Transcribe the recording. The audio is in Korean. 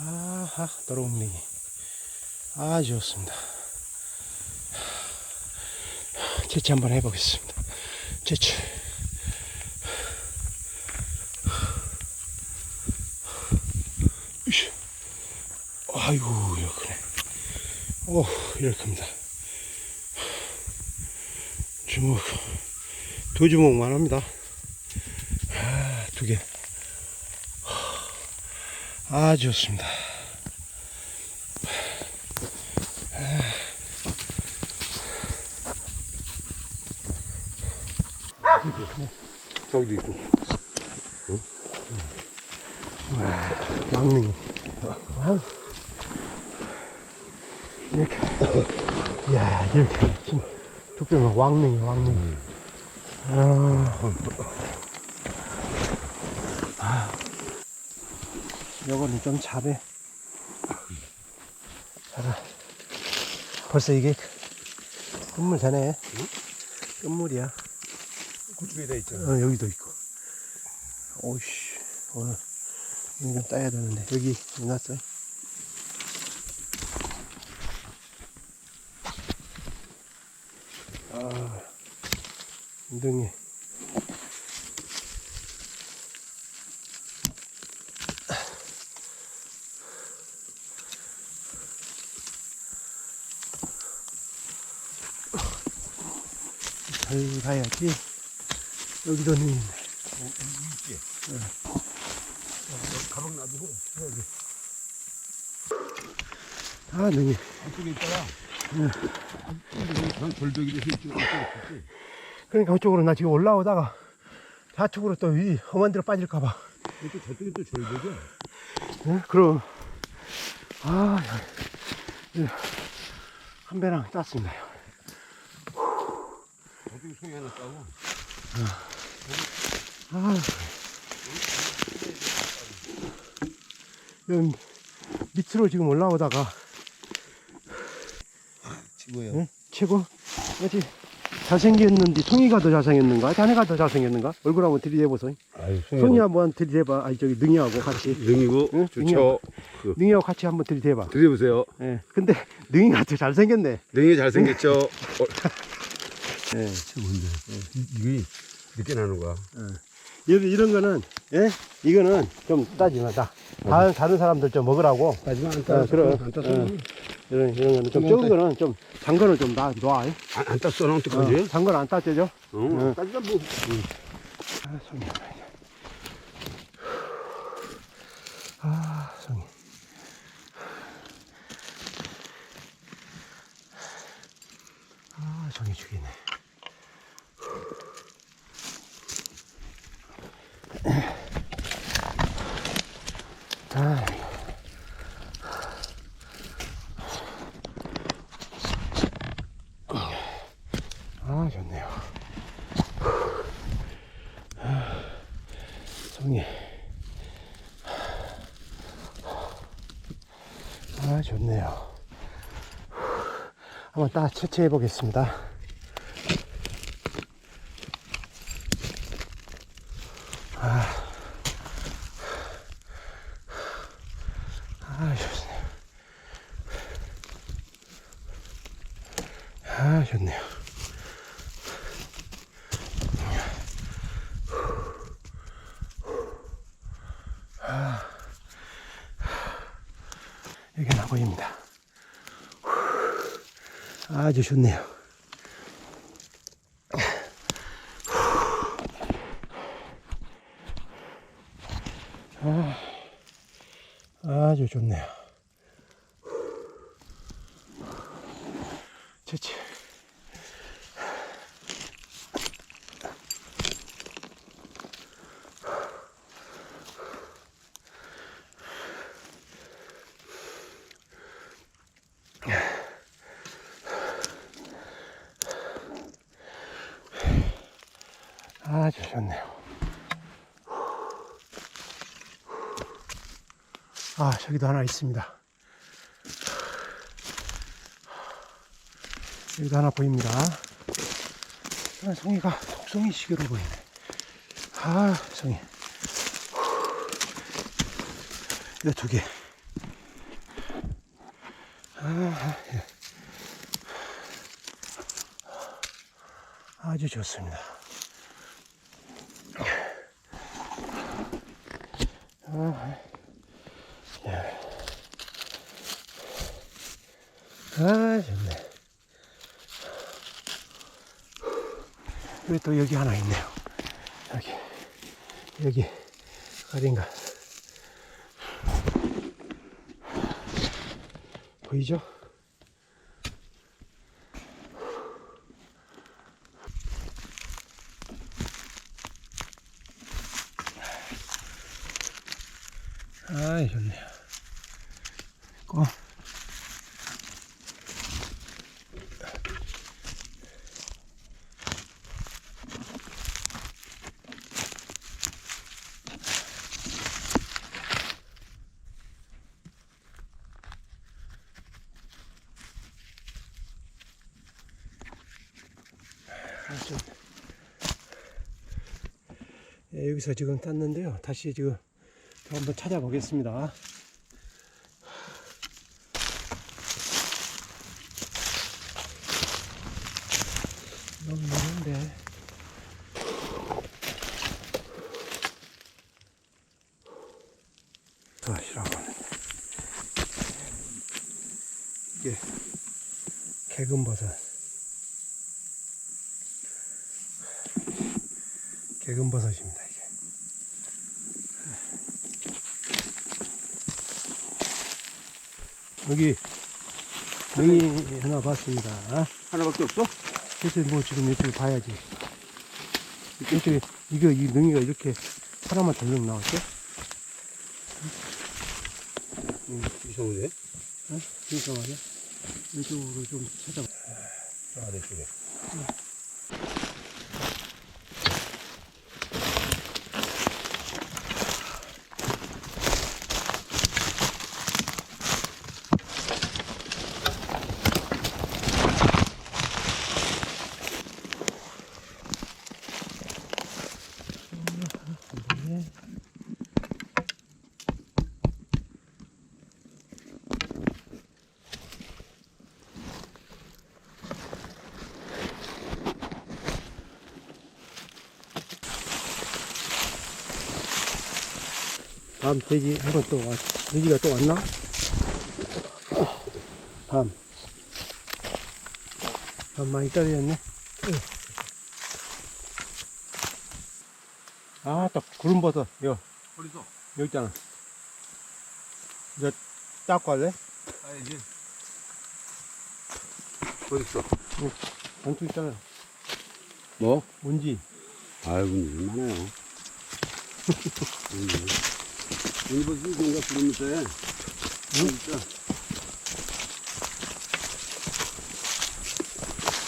아하, 도롱뇽이. 아, 좋습니다. 채취 한번 해보겠습니다. 채취. 아이고, 이렇게. 오, 이렇게 큽니다. 주먹, 두 주먹만 합니다. 아, 두 개. 아, 좋습니다. 저기도 있고. 와우. 이렇게. 이야, 이렇게. 두 뼈만 왕냉이, 왕냉이. 아. 아. 요거는 좀 잘해. 잘해. 벌써 이게 끝물 자네. 끝물이야. 그쪽에 다 있잖아. 어, 여기도 있고. 오이씨, 오늘 이거 좀 따야 되는데 여기 놨어요. 아, 엉덩이. 잘 가야지. 여기도 있네. 있지. 가방 놔두고 여기 아, 능이. 안쪽에 있다가. 난 절벽이 돼서 이쪽 이쪽에 있지. 그러니까 그쪽으로 나 지금 올라오다가 좌측으로 또이 험한 데로 빠질까봐. 또 저쪽에 또 절벽이야. 응? 그럼. 아, 야. 이, 한 배랑 땄습니다. 송이 하나 따고. 아. 여기 밑으로 지금 올라오다가 치고요. 응? 최고. 어디 잘생겼는지 송이가 더 잘생겼는가? 자네가 더 잘생겼는가? 얼굴 한번 들이대보소. 아유 송이 한번 들이대봐. 아니 저기 능이하고 같이. 능이고 응? 좋죠. 그 능이하고 같이 한번 들이대봐. 드려보세요. 예. 근데 능이가 더 잘생겼네. 능이 잘생겼죠. 어, 예. 참 뭔데? 이게 늦게 나는 거야. 이런, 이런 거는, 예? 이거는 좀 따지 마, 따. 다른, 다른 사람들 좀 먹으라고. 하지만 안 어, 그럼. 안 땄어. 어. 이런, 이런 거는 좀 적은 따- 거는 좀, 장거는 좀 놔, 놔. 예? 안, 안 땄어. 나 어떡하지? 어, 장거는 안 따져죠? 어, 어. 따지다 뭐. 아, 송이. 아, 송이. 아, 송이 죽이네. 송이. 아, 좋네요. 한번 딱 채취해 보겠습니다. 아, 아, 좋네요. 아, 좋네요. 보입니다. 아주 좋네요. 아, 아주 좋네요. 채취. 아주 좋네요. 아, 저기도 하나 있습니다. 여기도 하나 보입니다. 아, 송이가 속송이 시계로 보이네. 아, 송이. 이거 두 개. 아, 예. 아주 좋습니다. 아, 예. 아, 좋네. 그리고 또 여기 하나 있네요. 여기, 여기, 어딘가. 보이죠? 아이, 좋네요. 고. 좀. 예, 여기서 지금 땄는데요. 다시 지금 또 한번 찾아보겠습니다. 너무 많은데. 다시라고 하는데. 이게 개금버섯. 개금버섯입니다, 이게. 여기, 능이 하나 봤습니다. 하나밖에 없어? 그래서 뭐 지금 이쪽에 봐야지. 이쪽에, 이거, 이 능이가 이렇게 하나만 덜렁 나왔죠? 이상하네. 어? 그러니까 말이야. 이쪽으로 좀 찾아봐. 아래쪽에. 네. 밤 돼지 한 번 또 왔, 돼지가 또 왔나? 밤. 밤 많이 떨어졌네. 아, 또 구름버섯. 이거, 어디서? 여기 있잖아. 이제 닦고 할래? 아니지. 어딨어? 안쪽 있잖아. 뭐? 뭔지. 아이고, 일 많아요. 이거 무슨 생각 부르면 돼? 진짜.